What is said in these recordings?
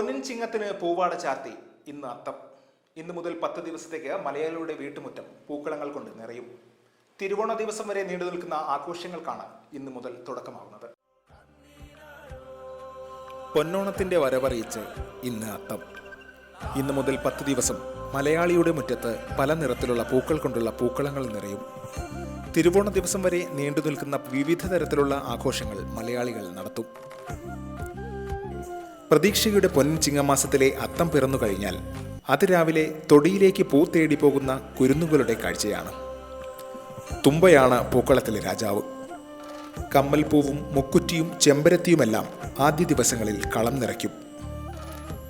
പൊൻചിങ്ങത്തിന് പൂവാട ചാർത്തി. ഇന്ന് അത്തം. ഇന്ന് മുതൽ പത്ത് ദിവസത്തേക്ക് മലയാളിയുടെ വീട്ടുമുറ്റം പൂക്കളങ്ങൾ കൊണ്ട് നിറയും. തിരുവോണ ദിവസം വരെ നീണ്ടു നിൽക്കുന്ന ആഘോഷങ്ങൾക്കാണ് ഇന്ന് മുതൽ തുടക്കമാകുന്നത് പൊന്നോണത്തിന്റെ വരവറിയിച്ച് ഇന്ന് അത്തം. ഇന്ന് മുതൽ പത്ത് ദിവസം മലയാളിയുടെ മുറ്റത്ത് പല നിറത്തിലുള്ള പൂക്കൾ കൊണ്ടുള്ള പൂക്കളങ്ങൾ നിറയും. തിരുവോണ ദിവസം വരെ നീണ്ടു നിൽക്കുന്ന വിവിധ തരത്തിലുള്ള ആഘോഷങ്ങൾ മലയാളികൾ നടത്തും. പ്രതീക്ഷയുടെ പൊന്നിൻ ചിങ്ങമാസത്തിലെ അത്തം പിറന്നു കഴിഞ്ഞാൽ അതിരാവിലെ തൊടിയിലേക്ക് പൂ തേടി പോകുന്ന കുരുന്നുകളുടെ കാഴ്ചയാണ്. തുമ്പയാണ് പൂക്കളത്തിലെ രാജാവ്. കമ്മൽപ്പൂവും മുക്കുറ്റിയും ചെമ്പരത്തിയുമെല്ലാം ആദ്യ ദിവസങ്ങളിൽ കളം നിറയ്ക്കും.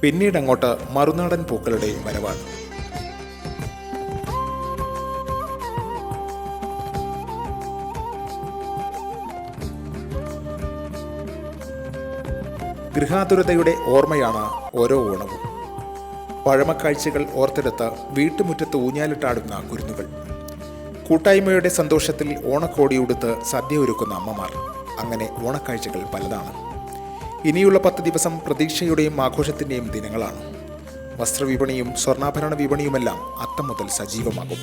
പിന്നീട് അങ്ങോട്ട് മറുനാടൻ പൂക്കളുടെ വരവാണ്. ഗൃഹാതുരതയുടെ ഓർമ്മയാണ് ഓരോ ഓണവും. പഴമക്കാഴ്ചകൾ ഓർത്തെടുത്ത വീട്ടുമുറ്റത്ത് ഊഞ്ഞാലിട്ടാടുന്ന കുരുന്നുകൾ. കൂട്ടായ്മയുടെ സന്തോഷത്തിൽ ഓണക്കോടിയുടുത്ത് സദ്യ ഒരുക്കുന്ന അമ്മമാർ. അങ്ങനെ ഓണക്കാഴ്ചകൾ പലതാണ്. ഇനിയുള്ള പത്ത് ദിവസം പ്രതീക്ഷയുടെയും ആഘോഷത്തിന്റെയും ദിനങ്ങളാണ്. വസ്ത്രവിപണിയും സ്വർണാഭരണ വിപണിയുമെല്ലാം അത്തം മുതൽ സജീവമാകും.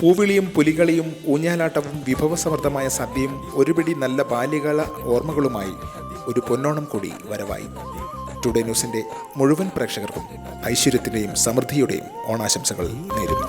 പൂവിളിയും പുലികളിയും ഊഞ്ഞാലാട്ടവും വിഭവസമൃദ്ധമായ സദ്യയും ഒരുപിടി നല്ല ബാല്യകാല ഓർമ്മകളുമായി ഒരു പൊന്നോണം കൂടി വരവായി. ടുഡേ ന്യൂസിന്റെ മുഴുവൻ പ്രേക്ഷകർക്കും ഐശ്വര്യത്തിന്റെയും സമൃദ്ധിയുടെയും ഓണാശംസകൾ നേരുന്നു.